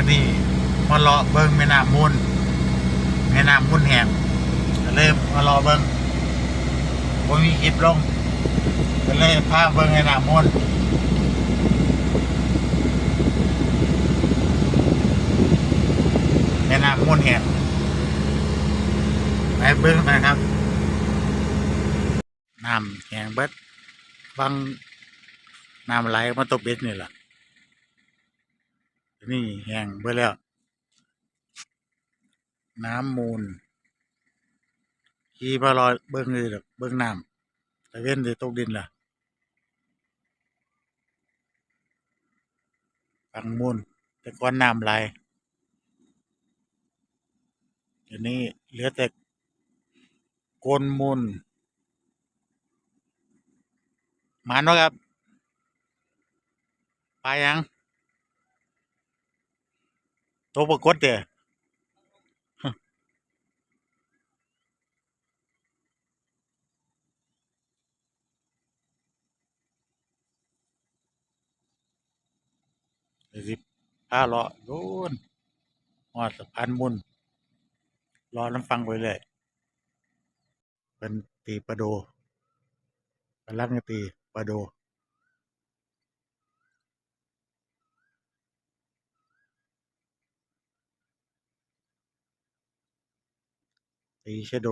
วันนี้มาเลาะเบิ้งแม่น้ำมูลแม่น้ำมูลแหงก็เลยมาเลาะเบิ้งบ่มีคลิปลงก็เลยพาเบิ้งแม่น้ำมูลแม่น้ำมูลแหงไปเบิ้งไปครับน้ำแหงเบิดฟังน้ำไหลมาตกเบ็ดนี่แหละ นี่แห้งไปแล้ว น้ำมูลขี่มารอยเบิ้งเลยดอกเบิ้งน้ำแต่เว้นจะตกดินล่ะฟังมูลแต่ก้อนน้ำไหลเดี๋ยวนี้เหลือแต่โกนมูลมานวะครับ ไปยัง ตัวปรากฏเด้อเดี๋ยวสิพาเลาะโดนหอดสะพานมุนรอน้ำฟังไปเลย เป็นตีประโดกำลังจะตีประโด ตีชโด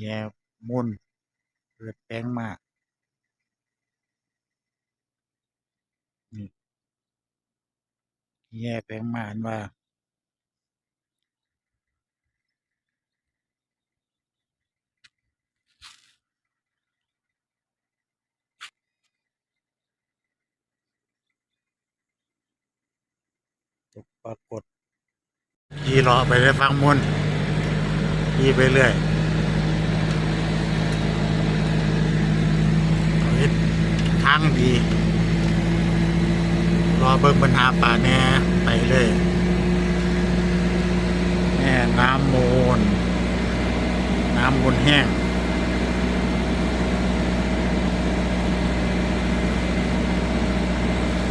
แย่มุนเกิดแป้งมาก นี่แย่แป้งมาอันว่า ปรากฏขี่รอไปได้ฟังมุนขี่ไปเรื่อยทางดี รอเบิ่งปัญหาป่าแน่ไปเลยแม่น้ำมูล น้ำมูลแห้ง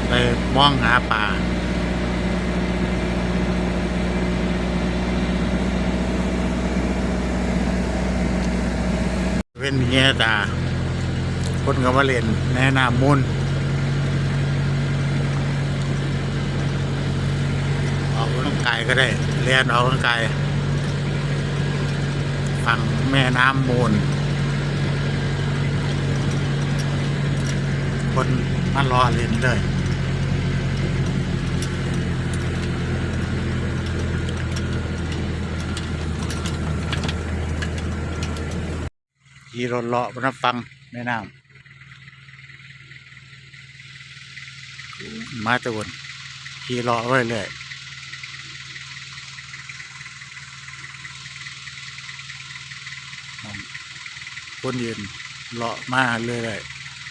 ไปมองหาป่า เว้นเงียตาคนก็มาเล่นแนะนำมุนออกกำลังกายก็ได้เรียนออกกำลังกายฝั่งแม่น้ำมูล คนมารอเล่นเลย ขี่รถเลาะบนฟังแม่น้ำมาตะวันขี่เลาะไว้เลยคนยืนเลาะมาเรื่อย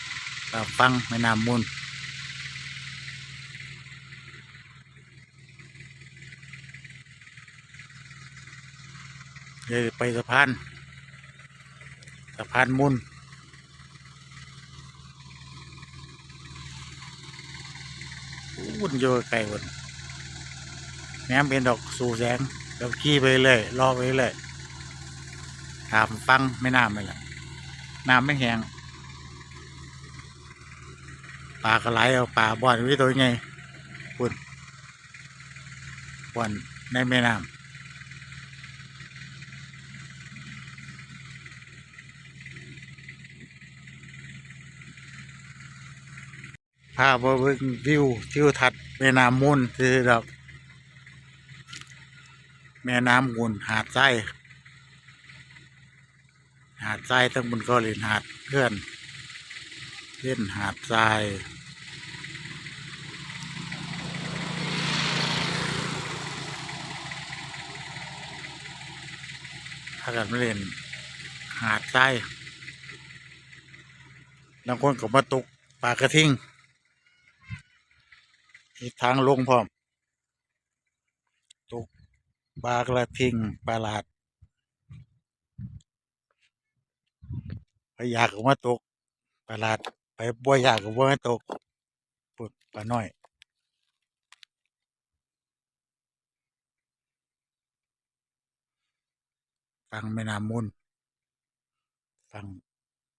ๆตาฟังแม่น้ำมูลเลยไปสะพานะพานมุนวุ่นโยไกลวุ่นแม้เป็นดอกสู่แสงเดี๋ยวขี่ไปเลยรอไปเลยถามฟังไม่น้ำไปละน้ำไม่แห้งปลากระไหลเอาปลาบ่อนวิตัวไงปุ่นบ่อนในแม่น้ำาไปเบิ่งวิวทิวทัศน์แม่น้ำมูลคือดอกแม่น้ำมูลหาดทรายหาดทรายทั้งบนก็เล่นหาดเพื่อน เล่นหาดทรายถ้ากันไม่เล่นหาดทรายบางคนก็มาตกปลากระทิง มีทางลงพร้อมตกปลากระทิงปลาหลาดไปอยากก็มาตกปลาหลาดไปบ่อยากก็บ่มาตกปุดปลาน้อยฟังแม่น้ำมูลฟัง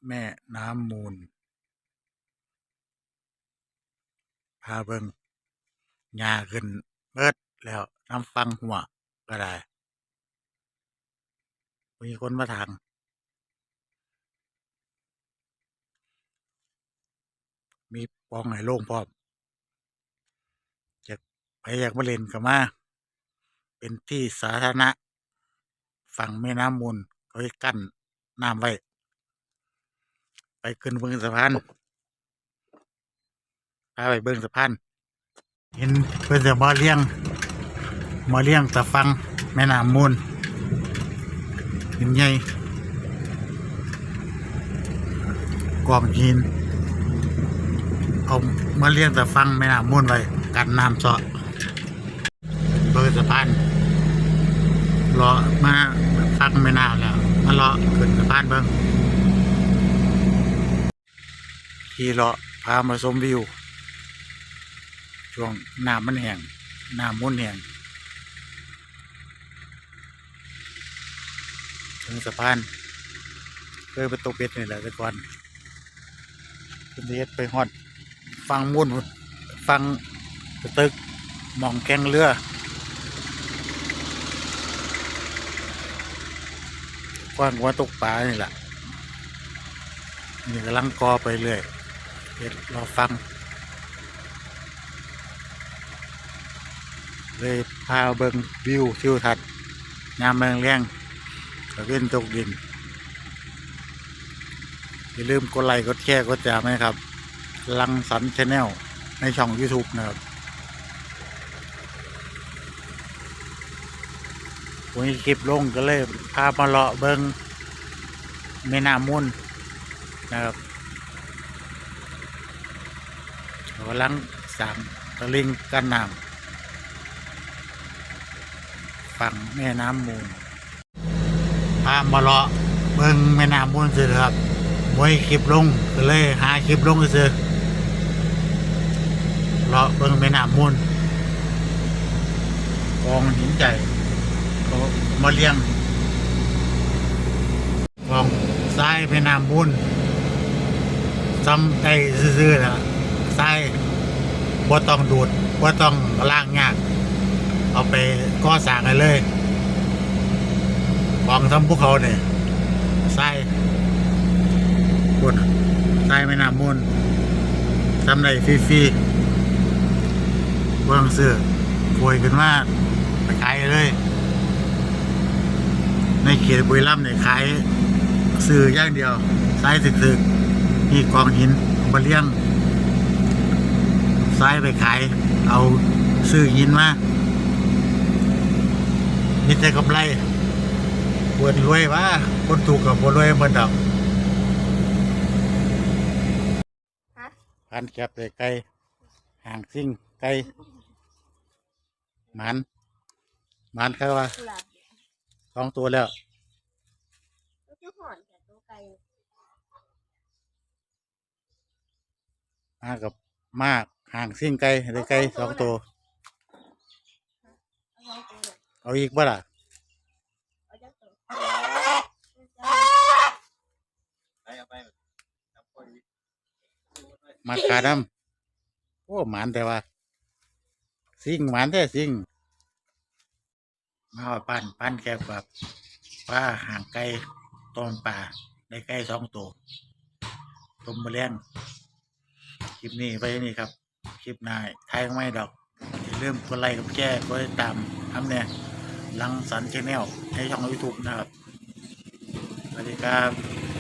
แม่น้ำมูลพาเบิง หญ้าขึ้นเบิดแล้วน้ำฟังหัวก็ได้ มีคนมาทางมีปองไหนโล่งพร้อมอยากไปอยากมาเล่นก็มา เป็นที่สาธารณะ ฝั่งแม่น้ำมูลเขาให้กั้นน้ำไว้ ไปขึ้นเบื้องสะพานพาไปเบื้องสะพาน เห็นเพื่อนจะมาเลี้ยงมาเลี้ยงตะฟังแม่น้ำมูลเห็นใหญ่กองหินเอามาเลี้ยงตะฟังแม่น้ำมูลไว้กันน้ำเจาะเบื้อสะพานรอมาฟังไม่นานแล้วมารอขึ้นสะพานเบิ้งขี่เลาะพามาชมวิว ช่วงน้ำมันแห้งน้ำมุนแห้งถึงสะพานเคยไปตกเป็ดนี่แหละแต่ก่อนเป็นเฮ็ดไปฮอด ฟังมุ่นฟังตึกมองแกงเรือกว้างว่าตกปลานี่แหละนี่กำลังกอไปเรื่อยเดี๋ยวรอฟัง เลยพาเบิงวิวทิวทัศน์ยามเมืองเลี้ยงตะเวนตกดิน อย่าลืมกดไลค์กดแชร์กดติดตามครับ ลังสันชาแนลในช่อง YouTube นะครับวันนี้คลิปลงก็เลยพามาเลาะเบิงแม่น้ำมุนนะครับกำลังสางตะลิงกันน้ำ ฝั่งแม่น้ำมูลพามาเลาะเบิงแม่น้ำมูลสิครับมวยคลิปลงก็เลยหาคลิปลงซื้อเลาะเบิงแม่น้ำมูลกองหินใจเขามาเลี้ยงกองทรายแม่น้ำมูลซ้ำได้ซื่อๆนะทรายบ่ต้องดูดบ่ต้องล้างยาก เอาไปก่อสร้างกันเลยกองทำภูเขาเนี่ยทรายบนทรายแม่น้ำมูลทำได้ฟรีๆเบื้องซื้อป่วยขึ้นมาไปขายเลย ในเขตบุรีรัมย์เนี่ยขายซื้อย่างเดียวทรายถึกๆนี่กองหินมาเลี้ยงทรายไปขาย เอาซื้อหินมา มีแต่กำไรปวดรวยว่าคนถูกกับคนรวยเหมือนดับฮะพันแก็บเลยไก่ห่างซิ่งไก่หมันหมันเขาว่ากุหลาบสองตัวแล้วก็จะห่อนแต่ตัวไก่มากับมากห่างซิ่งไก่ได้ไก่สองตัว เอาลองตัวเนี่ยเอาอีกบ่ล่ะเอาจังตัวมาขาดำโอ้หมันแต่ว่าซิ่งหมันแท้ซิ่งมาว่าปั้นปั้นแก็บกับป้าห่างไก่ต้นป่าได้ไก่สองตัวต้มมะเร็งคลิปนี้ไปนี่ครับ คลิปนาไทยไม่ดอกอย่าลืมกดไลค์กดแชร์กดติดตามทำเนี่ย ลังสันชแนลในช่องยูทูบนะครับสวัสดีครับ